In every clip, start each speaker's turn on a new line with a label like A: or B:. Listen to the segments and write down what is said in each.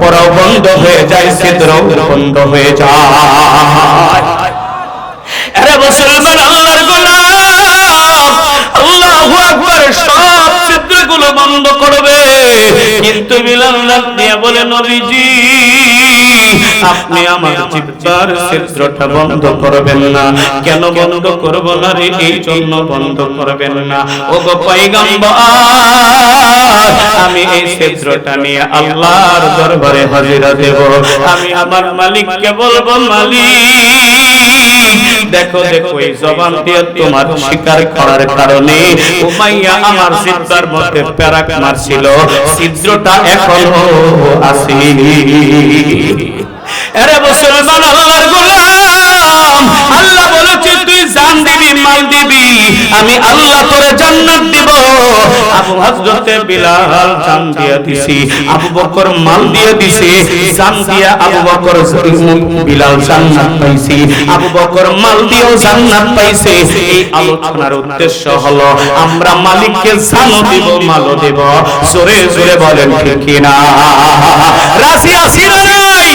A: পরাও বন্ধ হয়ে যায় ছিদ্র বন্ধ হয়ে যায়। আরে মুসলমান, আল্লাহর গোলাম, আল্লাহু আকবার, সব ছিদ্রগুলো বন্ধ করবে। কিন্তু বিলাল দিয়ে বলে, নবীজি আপনি আমার জিহ্বার ছিদ্রটা বন্ধ করবেন না। কেন বন্ধ করব না রে? এই জন্য বন্ধ করবেন না। ও গো পয়গম্বর, আমি এই ছিদ্রটা নিয়ে আল্লাহর দরবারে হাজিরা দেব। আমি আমার মালিককে বলব, মালিক, দেখো দেখো, এই জবান দিয়ে তোমার শিকার করার কারণে উমাইয়া আমার জিহ্বার মধ্যে প্যারাক মারছিল। ছিদ্রটা এখনও আছে আরে মুসলমান আল্লাহর গোলাম, আল্লাহ বলেছে, তুই জান দিবি, মাল দিবি, আমি আল্লাহ তোরে জান্নাত দিব। আবু হযরতে বিলাল জান দিয়া দিছি, আবু বকর মাল দিয়ে দিছি, জান দিয়া আবু বকর বিলাল জান্নাত পাইছি, আবু বকর মাল দিয়েও জান্নাত পাইছে। এই আলোচনার উদ্দেশ্য হলো, আমরা মালিককে জানও দিব, মালও দিব, জোরে জোরে বলেন ঠিক কিনা? রাশি আসি না নাই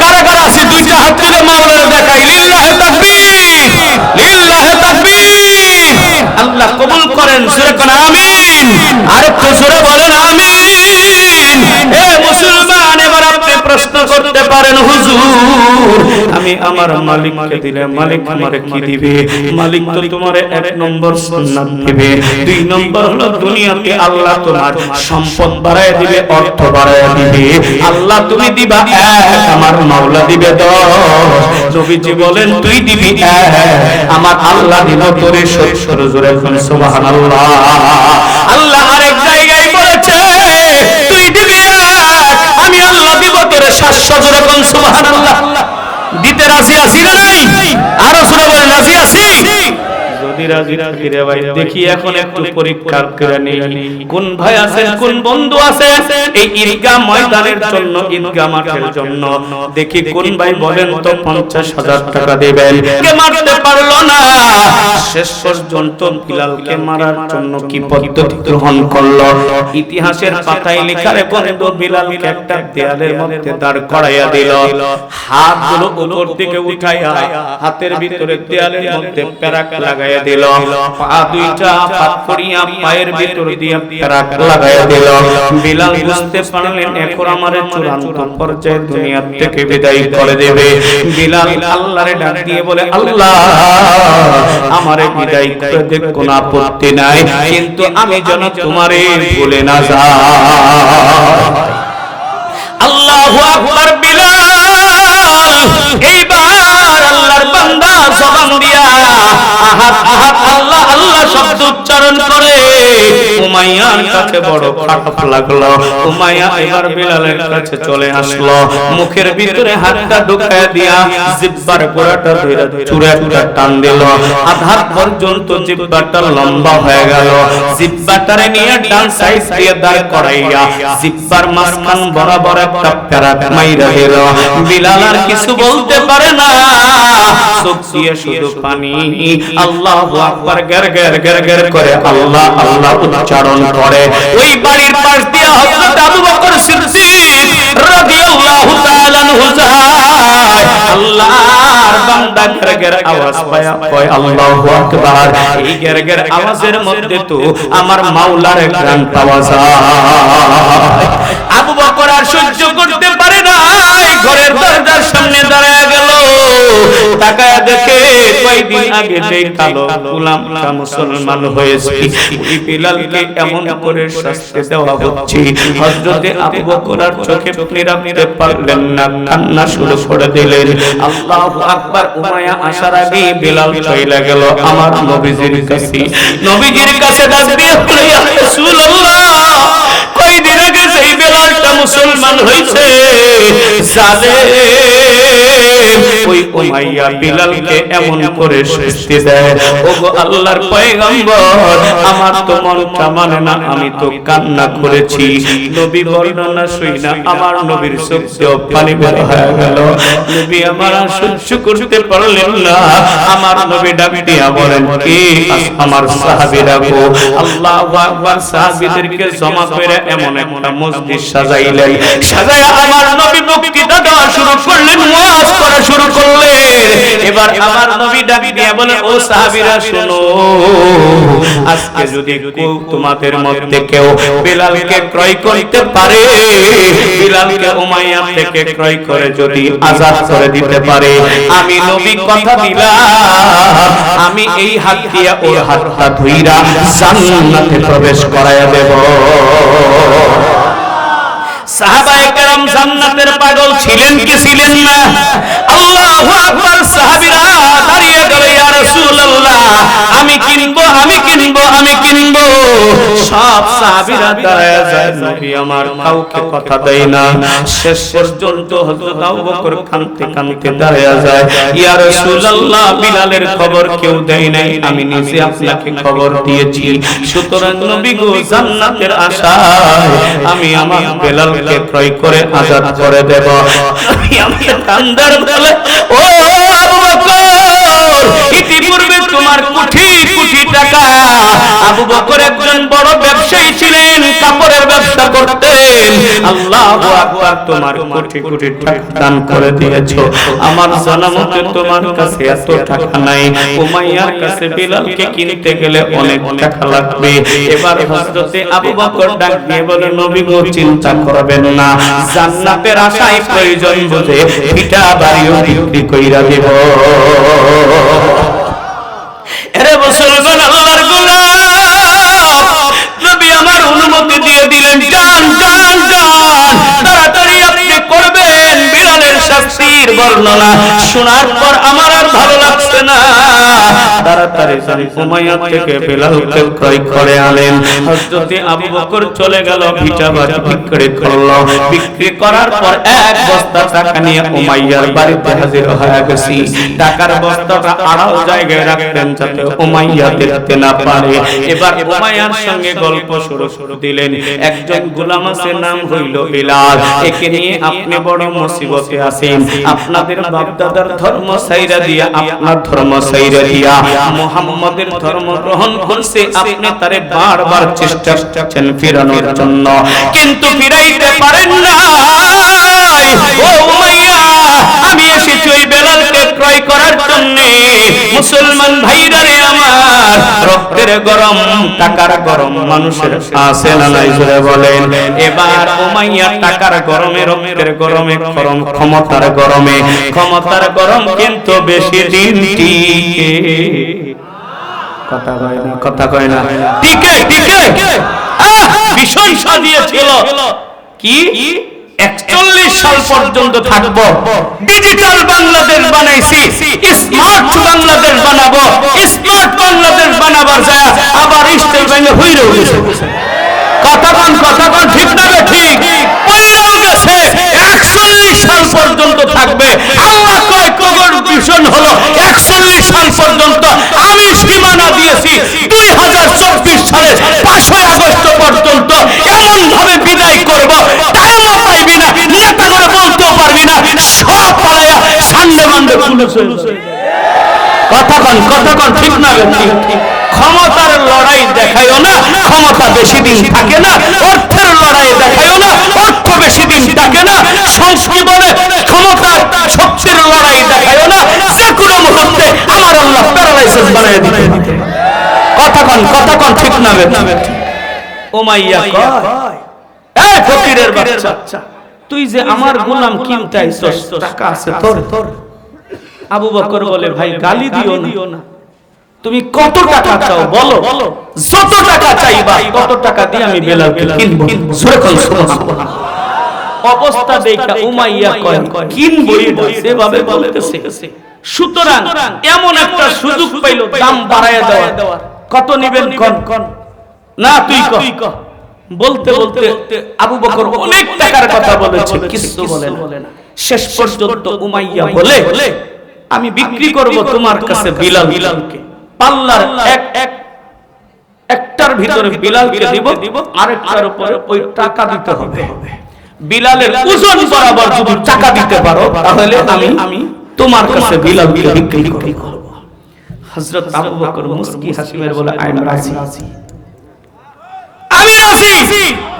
A: কারা কারা আছে দুইটা হাত তুলে মাওলানা দেখাই। লিল্লাহে তাকবীর লিল্লাহে তাকবীর। আল্লাহ কবুল করেন, সুরে কোন আমিন। করতে পারেন হুজুর। আমি আমার মালিককে দিলে মালিক আমারে কি দিবে? মালিক তো তোমারে এক নম্বর সুন্নাত দিবে। দুই নম্বর হলো দুনিয়াতে আল্লাহ তোমার সম্পদ বাড়ায় দিবে অর্থ বাড়ায় দিবে। আল্লাহ তুমি দিবা এক আমার মাওলা দিবে দশ। নবীজি বলেন তুই দিবি এক। আমার আল্লাহ দিব তোরে সত্তর জোরে এখন সুবহানাল্লাহ। আল্লাহ দিব যেরকম সুবাহ দিতে রাজি আছি না নাই আরও সুরে বলেন রাজি আছি যদি দেখি এখন একটু পরীক্ষা করে কোন ভাই আছেন কোন বন্ধু আছেন এই ঈদগাহ ময়দানের জন্য, ঈদগাহ মাঠের জন্য। দেখি কোন ভাই বলেন তো পঞ্চাশ হাজার টাকা দেবেন। পারল না? শেষ পর্যন্ত বিলালকে মারার জন্য কি পদ্ধতি গ্রহণ করল? ইতিহাসের পাতায় লেখা রে বন্ধু বিলালকে একটা দেয়ালের মধ্যে দাঁড় করাইয়া দিল। হাতগুলো উপর দিকে উঠাইয়া, হাতের ভিতরে দেয়ালের মধ্যে প্যারাক লাগাইয়া দিল। পা দুইটা পাত করিয়া পায়ের ভিতর দিয়া লাগাইয়া দিল। বিলাল বুঝতে পারলেন, এখন আমার চূড়ান্ত পর্যায়ে থেকে বিদায় করে দেবে। বিলাল ডাক দিয়ে বলে, আল্লাহ, আমারে বিদায় করে দে আপত্তি নাই। কিন্তু আমি যেন তোমারে ভুলে না আল্লাহু আকবার, বিলাল। এইবার বান্দা জবান দিয়া আহাত আহাত, আল্লাহ আল্লাহ শব্দ উচ্চারণ করে। উমাইয়ার কাছে বড় খারাপ লাগল। উমাইয়া এবার বিলালের কাছে চলে আসলো। মুখের ভিতরে হাতটা ঢুকায় দিয়া জিব্বার গোড়াটা ধরে চুরে একটা টান দিল। আধার পর্যন্ত জিব্বাটা লম্বা হয়ে গেল। জিব্বাটারে নিয়ে ডান দিয়ে দাঁড় করাইয়া জিব্বার মাঝখান বরাবর একটা প্যারাক মাইরা দিল। বিলাল আর কিছু বলতে পারে না। চোখ দিয়ে শুধু পানি আল্লাহু আকবার গের গের গের গের করে আল্লাহ আল্লাহ উচ্চারণ করে ওই বাড়ির পাশ দিয়ে হযরত আবু বকর সিদ্দিক রাদিয়াল্লাহু তাআলা আনহু যায় আল্লাহর বান্দা গের গের আওয়াজ পায় কয় আল্লাহু আকবার এই গের গের আওয়াজের মধ্যে তো আমার মাওলার গান পাওয়া যায় আবু বকর আর সহ্য করতে ঘরের দরজার সামনে দাঁড়ায় গেল। তাকায় দেখে কয়েকদিন আগে যে কালো গোলামটা মুসলমান হয়েছে ওই বিলালকে এমন করে শাস্তি দেওয়া হচ্ছে। হযরতে আবু বকর চোখে পানি রাখতে পারলেন না, কান্না শুরু করে দিলেন। আল্লাহু আকবার উমায়া আসার আগে বিলাল চলে গেল আমার নবীজির কাছে। নবীজির কাছে ডাক দিয়ে ইয়া রাসূলুল্লাহ, কয়দিন আগে সেই বেলালটা মুসলমান হয়েছে বিলালকে এমন করে শাস্তি দেয়। ওগো আল্লাহর পয়গম্বর, আমার তো মনটা মানে না, আমি তো কান্না করেছি। নবী বর্ণনা শুই না, আমার নবীর চোখ পানি বের হয়ে গেল। নবী আমার সহ্য করতে পারলেন না। আমার নবী ডাক বলেন, কি? আমার সাহাবীরা গো। আল্লাহু আকবার সাহাবীদেরকে জমা করে এমন একটা মসজিদ সাজাইলেন সাজায় আমার নবী বক্তৃতা দেওয়া শুরু করলেন ওয়াজ করা শুরু করলেন। এবার আমার নবী বলেন ও সাহাবীরা আজকে যদি তোমাদের মধ্যে কেউ বিলালকে ক্রয় করতে পারে, বিলালকে উমাইয়া থেকে ক্রয় করে যদি আজাদ করে দিতে পারে, আমি নবী কথা দিলাম, আমি এই হাত দিয়া ওর হাতটা ধুইরা জান্নাতে প্রবেশ দেব। সাহাবায়ে কেরাম জান্নাতের পাগল ছিলেন কি ছিলেন না? আল্লাহু আকবার সাহাবীরা দাঁড়িয়ে গেল ইয়া রাসূলুল্লাহ আমি কিনবো আমি কিনবো আমি কিনবো সব সাহাবীরা দাঁড়ায় যায় নবী আমার কাউকে কথা দেয় না। শেষ পর্যন্ত হযরত আবু বকর কাঁদতে কাঁদতে দাঁড়ায় যায়। ইয়া রাসূলুল্লাহ বিলালের খবর কেউ দেয় নাই। আমি নিজে আপনাকে খবর দিয়েছি। সুতরাং নবী গো জান্নাতের আশায় আমি আমার বেলালকে ক্রয় করে আজাদ করে দেব। আমি কান্দার বলে ও আবু বকর ইতিপূর্বে তোমার কোটি টাকা আবু বকর একজন বড় ব্যবসায়ী ছিলেন, কাপড়ের ব্যবসা করতেন। আকবার, তোমার কোটি কোটি টাকা দান করে দিয়েছ। আমার জানা মতে তোমার কাছে এত টাকা নাই। উমাইয়ার কাছে বিলালকে কিনতে গেলে অনেক টাকা লাগবে। এবার হযরতে আবু বকর ডাক দিয়ে বলে, নবী গো, চিন্তা করবেন না। জান্নাতের আশায় প্রয়োজন বুঝে ভিটা বাড়িও বিক্রি কইরা দেব। বর্ণনা শোনার পর আমার আর ভালো লাগছে না। তাড়াতাড়ি উমাইয়া থেকে বেলালকে ক্রয় করে আনেন। হযরতে আবু বকর চলে গেল, ভিটা বাড়ি বিক্রি করল। বিক্রি করার পর এক বস্তা টাকা নিয়ে উমাইয়ার বাড়িতে হাজির হয়ে গেছি। টাকার বস্তাটা আড়াল জায়গায় রাখতেন যাতে উমাইয়া দেখতে না পারে। এবার উমাইয়ার সঙ্গে গল্প শুরু শুরু দিলেন। একজন গোলাম আছে, নাম হইল বিলাল। একে নিয়ে আপনি বড় মুসিবতে আছেন। আপনাদের বাপদাদার ধর্ম সাইরা দিয়া আপনার ধর্ম সাইরা দিয়া মুহাম্মাদের ধর্ম গ্রহণ করছে আপনি তারে বারবার চেষ্টা করছেন ফিরানোর জন্য। কিন্তু ফিরাইতে পারেন না ও জন্য মুসলমান ভাইরা রে আমার রক্তের গরম, টাকার গরম মানুষের আছে না নাই জোরে বলেন। এবার উমাইয়া টাকার গরমে, রক্তের গরমে গরম ক্ষমতার গরমে, ক্ষমতার গরম কিন্তু বেশি দিন টিকে। কথা কয় না, কথা কয় না। টিকে টিকে। ভীষণ সাজিয়েছিল। কি? একচল্লিশ সাল পর্যন্ত থাকব। ডিজিটাল বাংলাদেশ বানাইছি। স্মার্ট বাংলাদেশ বানাবো। স্মার্ট বানাবার যায় আবার স্টেট ব্যাংকে হইলেও গেছে কথা কন কথা কন ঠিক না ঠিক? হইলেও গেছে একচল্লিশ সাল পর্যন্ত থাকবে। আল্লাহ কয় কবর ভীষণ হলো? একচল্লিশ সাল পর্যন্ত আমি সীমানা দিয়েছি দুই হাজার চব্বিশ সালে পাঁচই আগস্ট পর্যন্ত এমন ভাবে বিদায় করব টাইমও পাইবি না নেতা করে বলতেও পারবি না সব পালাইয়া সান্ডে কথা কন ঠিক না ক্ষমতার লড়াই দেখায়ও না ক্ষমতা বেশি দিন থাকে না অর্থের লড়াই দেখায়ও না অর্থ বেশি দিন থাকে না সংস্কৃতরে ক্ষমতা শক্তির লড়াই দেখায়ও না যে কোনো মুহূর্তে আমার আল্লাহ প্যারালাইসিস বানিয়ে দিতে কথা কন ঠিক না ওমাইয়া কয় এই ফকিরের বাচ্চা তুই যে আমার গোলাম কিনতে আইছস টাকা আছে তোর তোর। আবু বকর বলে ভাই গালি দিও না। তুমি কত টাকা চাও বলো। যত টাকা চাইবা কত টাকা দিয়ে আমি বেলালকে কিনবো। জোরে কোন সুবহানাল্লাহ অবস্থা দেখা উমাইয়া কয় কিনবই না সেভাবে বলতেছে। সুতরাং এমন একটা সুযোগ পাইলো দাম বাড়ায় দেওয়া কত নিবেন কোন? কোন? না তুই ক বলতে বলতে আবু বকর অনেক টাকার কথা বলেছে কিছু বলে না। শেষ পর্যন্ত উমাইয়া বলে আমি বিক্রি করব তোমার কাছে বিলাল বিলালকে। পাল্লার এক এক একটার ভিতরে বিলালকে দিব আরেকটার উপরে ওই টাকা দিতে হবে। বিলালের ওজন বরাবর যদি টাকা দিতে পারো তাহলে আমি আমি তোমার কাছে বিলালকে বিক্রি করব। হযরত আবু বকর মুস্কি হাসিমের বলে আইন রাজি। আমি রাজি।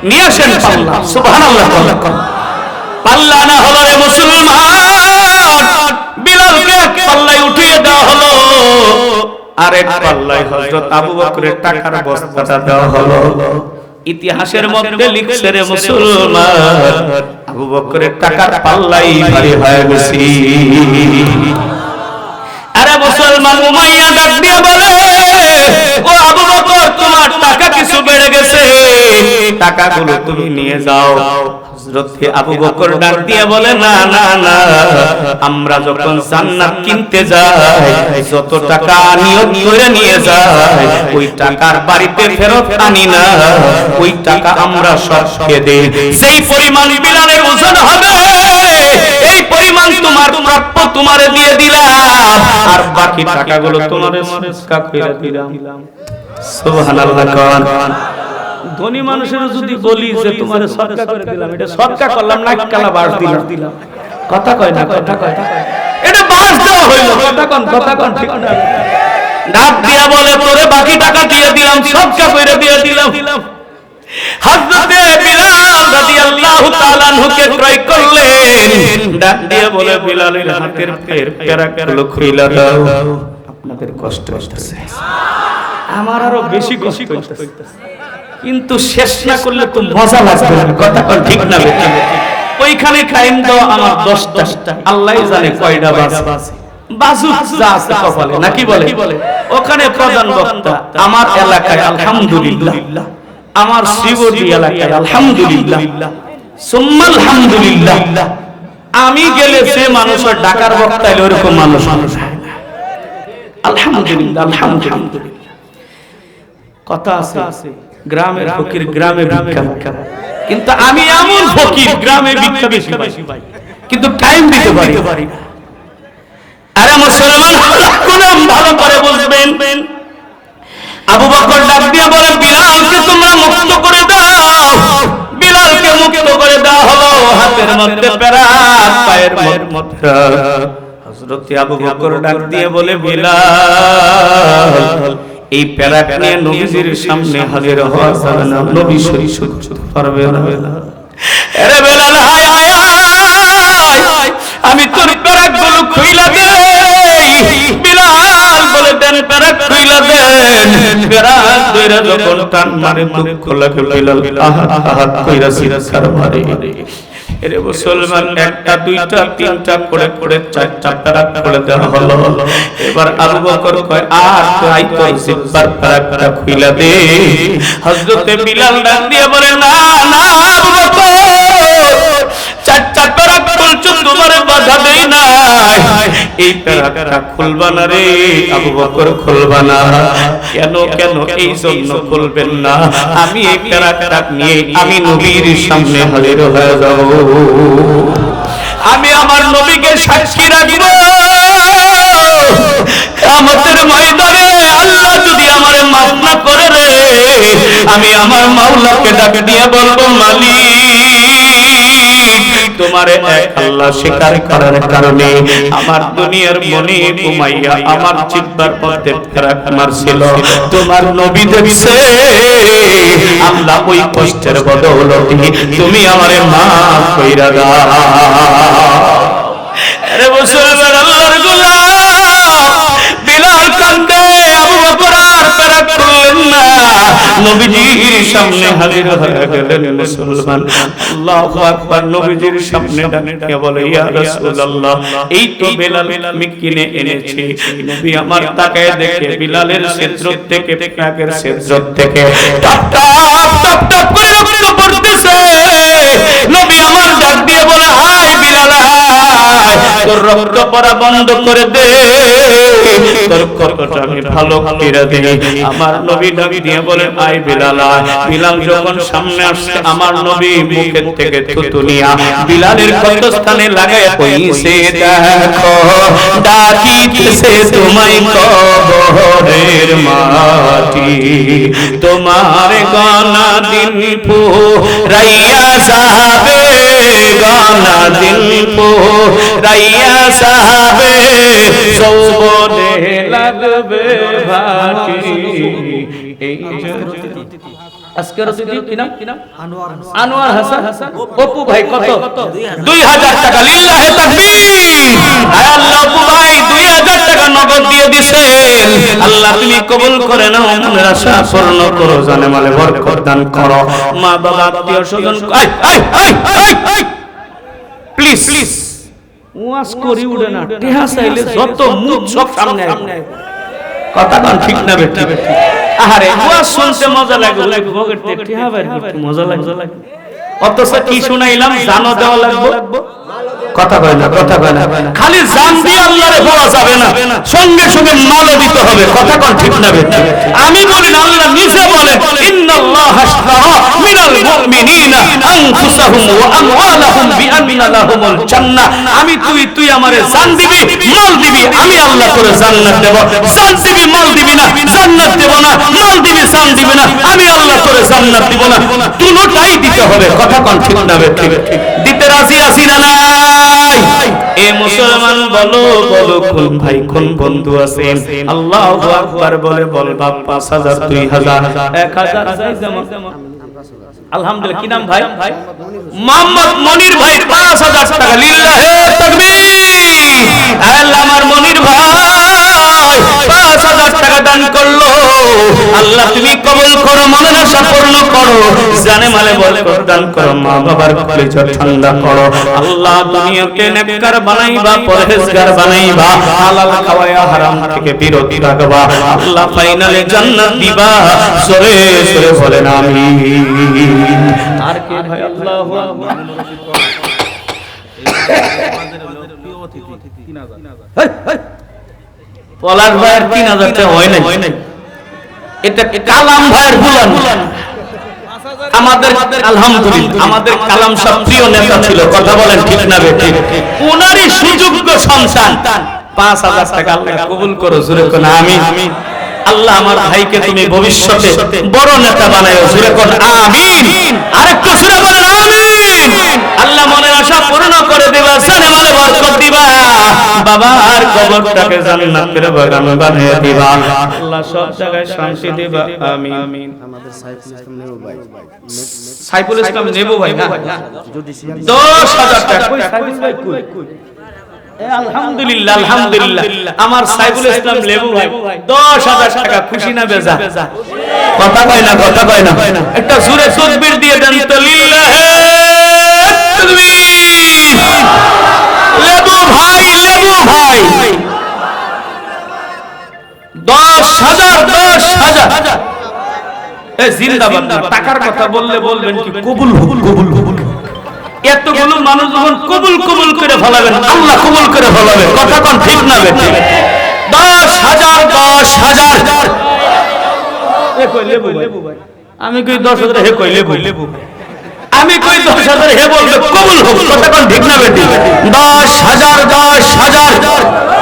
A: নিয়ে আসেন পাল্লা। সুবহানাল্লাহ। পাল্লা না হলো রে মুসলমান বিলালকে এক পাল্লায় উঠিয়ে দেওয়া হলো। আরেক পাল্লায় হযরত আবু বকরের টাকার বস্তাটা দেওয়া হলো। ইতিহাসের মধ্যে লিখছে রে মুসলমান আবু বকরের টাকার পাল্লাই ভারী হয়ে গেছে। মুসলমান উমাইয়া ডাক দিয়ে বলে, ও আবু বকর, তোমার টাকা কিছু বেড়ে গেছে। টাকাগুলো তুমি নিয়ে যাও। আবু বকর ডাক দিয়ে বলে, না না না, আমরা যখন জান্নাত কিনতে যাই, যত টাকা করে নিয়ে যাই, ওই টাকার বাড়িতে ফেরত আনি না। ওই টাকা আমরা সব খেয়ে দেই। যেই পরিমাণ বিলালের ওজন হবে এই পরিমাণ তোমার প্রাপ্য তোমারে দিয়ে দিলাম। আর বাকি টাকাগুলো তোমারে সদকা কইরা দিলাম। সুবহানাল্লাহ কোন। ধনী মানুষের যদি বলি যে তোমার সদকা করে দিলাম এটা সদকা করলাম না কালা বাস দিলাম। কথা কয় না কথা কয় এটা বাস দেওয়া হইল। কথা কোন কথা কোন ঠিক না। ডাক দিয়া বলে তোরে বাকি টাকা দিয়ে দিলাম সদকা করে দিয়ে দিলাম। বিলাল তাআলা ক্রয় করলেন। ডাক দিয়ে বলে, বিলালের হাতের পের খুইলা দাও। আপনাদের কষ্ট হচ্ছে আমার আরও বেশি কষ্ট হচ্ছে কিন্তু শেষ না করলে তো মজা লাগবে কথা ঠিক না ওইখানে টাইম দাও আমার 10টা আল্লাহ জানে কয়টা বাজ। কপালে নাকি বলে? ওখানে প্রধান বক্তা, আমার এলাকায় আলহামদুলিল্লাহ। আমার শ্রীবতী এলাকায় আলহামদুলিল্লাহ। সুম্মা আলহামদুলিল্লাহ আমি গেলে সে মানুষের ডাকার বক্তা এলে ওরকম মানুষ মানুষ আলহামদুলিল্লাহ আলহামদুলিল্লাহ। কথা আছে গ্রামের ফকির গ্রামে ভিক্ষা কিন্তু আমি এমন ফকির গ্রামে ভিক্ষা বেশি পাই। কিন্তু টাইম দিতে পারি। আরে মুসলমান ভালো করে বুঝবেন। আবু বকর ডাক দিয়ে বলে বিলালকে তোমরা মুক্ত করে দাও। বিলালকে মুক্ত করে দাও। হাতের মধ্যে পেরাত পায়ের মধ্যে। হযরত আবু বকর ডাক দিয়ে বলে, বিলাল, এই প্যারাক নিয়ে নবীজির সামনে হাজির হওয়া না নবী সরি সহ্য পারবে না। আরে বেলাল প্যারাক যখন টান মারে দুঃখ লাগে বিলাল, আহা কইরা সিরাকার মারে। এরে মুসলমান, একটা, দুইটা, তিনটা, করে করে, চারটা প্যারা করে দেওয়া হলো। এবার আবু বকর কয়, আর ট্রাই কর প্যারা প্যারা খুইলা দে। হযরতে বিলাল ডাক দিয়ে বলে, না না এই প্যারাকটা খুলবা না রে, আবু বকর খুলবা না। কেন কেন এই জন্য খুলবেন না? আমি এই প্যারাকটা নিয়ে, আমি নবীর সামনে হাজির হয়ে যাব। আমি আমার নবীকে সাক্ষী রাখব। আমাদের ময়দানে আল্লাহ যদি আমার মাফ না করে রে, আমি আমার মাওলাকে ডাক দিয়ে বলব, মালিক। তোমার এক আল্লাহ স্বীকার করার কারণে আমার দুনিয়ার মনে আমার চিত্তার মধ্যে ফেরাক মারছিল। তোমার নবী দেখছে। আল্লাহ ওই কষ্টের বদৌলতি তুমি আমারে মা কইরা দাও। নবীজির সামনে হাজির হয়ে গেলেন মুসলমান। আল্লাহু আকবার নবীজির সামনে ডাকে বলে ইয়া রাসূলুল্লাহ এই তো বিলাল আমি কিনে এনেছি। নবী আমার তাকায় দেখে বিলালের ছিদ্র থেকে ছিদ্র থেকে টপ টপ টপ টপ করে রক্ত বন্ধ করে দে। তোর কর্কট আমি ভালো আমার নবী দিয়ে বলেন আই বিলাল যখন সামনে আসছে, আমার নবী থেকে থুতু নিয়া বিলালের কত স্থানে লাগায় কইছে, দেখো, ডাকিতেছে তোমায় কবরের মাটি। তোমার গনা দিন পো রাইয়া সাহাবে গনা দিল রাইয়া সাহাবে সৌবনে লাগবে ভাটি এই আজকের রসিদি কি নাম? আনোয়ার হাসান। অপু ভাই কত? দুই হাজার টাকা। লিল্লাহে তাকবীর। আয় আল্লাহ অপু ভাই দুই হাজার টাকা নগদ দিয়ে দিছেন। আল্লাহ তুমি কবুল করে নাও মনের আশা পূর্ণ করো জানে মালে বরকত দান করো। মা বাবা আত্মীয় স্বজন I I I I please please ওয়াজ করি উড়ে না। টেহা চাইলে যত মুখ সব সামনে আইবে। কথা ঠিক না বেটি আহারে ওয়াজ শুনতে মজা লাগে ওই পকেটে টেহা বের মজা লাগে। অথচ কি শুনাইলাম? জানো দেওয়া লাগবে? কথা কয় না কথা কয় না। খালি জান দিয়ে আল্লাহরে পাওয়া যাবে না সঙ্গে সঙ্গে দিতে হবে কথা কন ঠিক না আমি বলি না আল্লাহ নিজে বলেন ইন্নাল্লাহ আশতারা মিনাল মুমিনিনা আনফুসাহুম ওয়া আমওয়ালাহুম বিআন্না লাহুমুল জান্নাহ। আমি তুই তুই আমারে জান দিবি মাল দিবি আমি আল্লাহ তোরে জান্নাত দেব। জান দিবি মাল দিবি না জান্নাত দেব না মাল দিবি জান দিবি না আমি আল্লাহ তোরে জান্নাত দিব না। দুটোটাই দিতে হবে কথা কন ঠিক না বেটি কোন ভাই, কোন বন্ধু আছেন? আল্লাহু আকবার বলে, বল 5000 2000 1000 চাই যেমন আলহামদুলিল্লাহ, কি নাম ভাই? মোহাম্মদ মনির ভাই 5000 টাকা। আল্লাহ আমার মনির ভাই। 5000 টাকা দান করল। আল্লাহ তুমি কবুল করো মনের আশা পূর্ণ করো। জানে মালে বরকত দান করো মা বাবার কলিজা ঠান্ডা করো। আল্লাহ দুনিয়াকে নেককার বানাইবা পরহেজগার বানাইবা হালাল খাওয়ায়া হারাম থেকে বিরত রাখবা। আল্লাহ ফাইনালে জান্নাত দিবা। সরে সরে বলেন আমিন। আর কে ভাই আল্লাহু আকবার। পলাশ ভাইয়ের তিন হাজার টাকা হয় নাই। এটা কালাম ভাইয়ের বুলান আমাদের আলহামদুলিল্লাহ আমাদের কালাম প্রিয় নেতা ছিল কথা বলেন ঠিক না সুযোগ্য সন্তান। পাঁচ হাজার টাকা আল্লাহ কবুল করো জুড়ে কোন আমি আল্লাহ আমার ভাইকে তুমি ভবিষ্যতে বড় নেতা বানায়ো জুড়ে কোন আমিন। আরেকটু জুড়ে বলেন আমিন। আল্লাহ মনের আশা পূর্ণ করে দিবা মানে বরকত দিবা। বাবার কবরটাকে জান্নাতের বাগান বানিয়ে দিবা। আল্লাহ সব জায়গায় শান্তি দিবা আমিন।
B: আমাদের সাইফুল ইসলাম নেবু ভাই
A: সাইফুল ইসলাম নেবু ভাই না দশ হাজার টাকা। কই সাইফুল ভাই কই? এ, আলহামদুলিল্লাহ আলহামদুলিল্লাহ। আমার সাইফুল ইসলাম লেবু ভাই দশ হাজার টাকা খুশি না বেজা? কথা কয় না কথা কয় না। একটা জোরে তকবীর দিয়ে দেন তো লিল্লাহে তাকবীর লেবু ভাই লেবু ভাই। দশ হাজার দশ হাজার। জিন্দাবাদ টাকার কথা বললে বলবেন কি? কবুল কবুল কবুল কবুল এতগুলো মানুষ যখন কবুল কবুল করে ফলাবেন, আল্লাহ কবুল করে ফলাবেন, কথা কোন ঠিক না বেটি দশ হাজার দশ হাজার। আমি কই দশ হাজার? হে কই, লেবু লেবু আমি কই দশ হাজার হে বলবে কবুল হোক কথা ঠিক না বেটি। দশ হাজার দশ হাজার।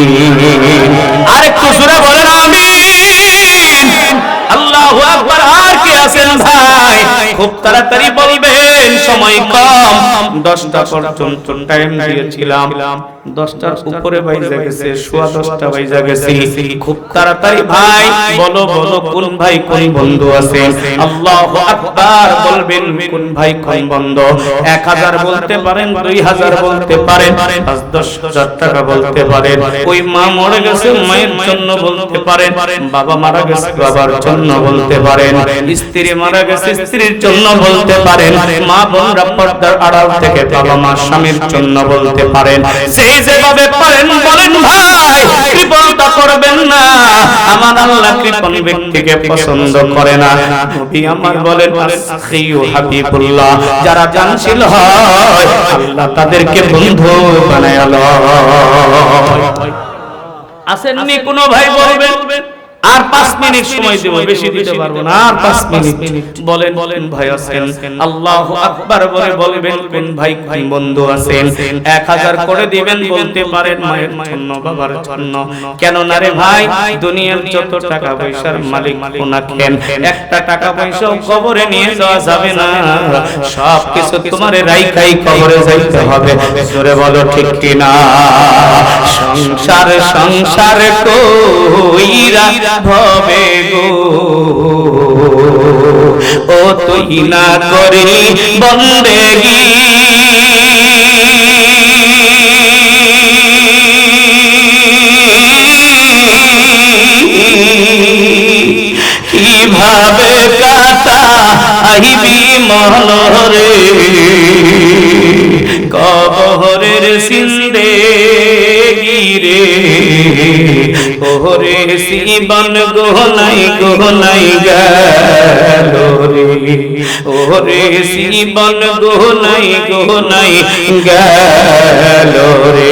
A: আরেকটু দশটা পর্যন্ত টাইম দিয়েছিলাম। দশটার উপরে বাইজা গেছে সোয়া দশটা বাইজা গেছে। খুব তাড়াতাড়ি ভাই বলো বলো কোন ভাই কোন বন্ধু আছে আল্লাহ আকবার বলবেন কোন ভাই কোন বন্ধু? এক হাজার বলতে পারেন দুই হাজার বলতে পারেন পাঁচ দশ হাজার টাকা বলতে পারেন। ওই মা মরে গেছে মায়ের জন্য বলতে পারেন। বাবা মারা গেছে বাবার জন্য বলতে পারেন। স্ত্রী মারা গেছে স্ত্রীর জন্য বলতে পারেন। মা বোনরা পর্দার আড়াল থেকে বাবা মা স্বামীর জন্য বলতে পারেন সেই যেভাবে পারেন বলেন ভাই কৃপণতা করবেন না। আমার আল্লাহ কৃপণ ব্যক্তিকে পছন্দ করে না। নবী আমার বলেন আখিউ হাবিবুল্লাহ। যারা জানশীল হয় আল্লাহ তাদেরকে বন্ধু বানায় আসেননি কোনো ভাই বলবেন? আর পাঁচ মিনিট সময় দেবো বেশি দিতে পারব না আর পাঁচ মিনিট। বলেন বলেন ভাই আছেন? আল্লাহ আকবার বলে বলবেন কোন ভাই কোন বন্ধু আছেন? এক হাজার করে দিবেন বলতে পারেন মায়ের জন্য বাবার জন্য। কেন না রে ভাই দুনিয়ার যত টাকা পয়সার মালিক একটা টাকা পয়সাও কবরে নিয়ে যাওয়া যাবে না। সব কিছু তোমার রাইখাই কবরে যাইতে হবে। জোরে বলো ঠিক কিনা? সংসার সংসার কইরা ভবে গো। ও তুই না করি বন্দেগি। কীভাবে কাটা আহিবি মহলরে কবরের সিন্দে। গিরে। ওরে শিবন গোহনাই গোহনাই গেল রে। ওরে শিবন গোহনাই গোহনাই গেল রে।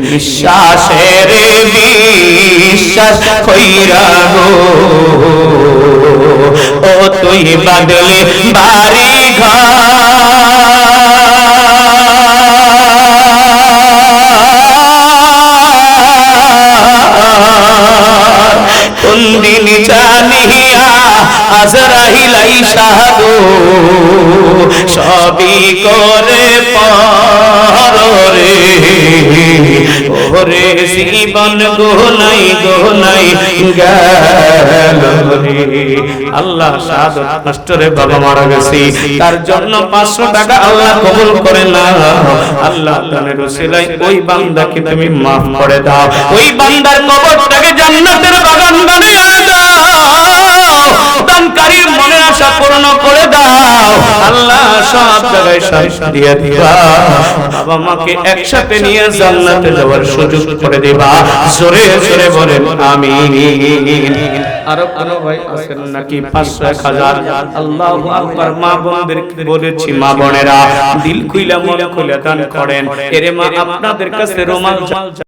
A: নিঃশ্বাসের বিশ্বাস কইরা গো। ও তুই বাদলে বাড়ি ঘর। জানিয়া আজরাইলাই সাধু। সবই করে পরে ওরে জীবন গোনাই গোনাই গেল রে। আল্লাহ নষ্টরে বাবা মারা গেছে। তার জন্য 500 টাকা আল্লাহ কবুল করে না আল্লাহ তাআলার রসিলাই ওই বান্দাকে তুমি maaf করে দাও। ওই বান্দার কবরটাকে জান্নাতের বাগান বানিয়ে দাও দানকারীর মনের আশা পূর্ণ করে দাও। আল্লাহ সব জায়গায় সব দিয়ে দিবা। বাবা মাকে একসাথে নিয়ে জান্নাতে যাওয়ার সুযোগ করে দিবা। জোরে জোরে বলেন, আমিন। আরও কোন ভাই আছেন নাকি? পাঁচশো এক হাজার। আল্লাহ আকবার, মা বোনদের বলেছি, মা বোনেরা? দিল খুইলা, মন খুলে দান করেন। এরে মা, আপনাদের কাছে রোমাল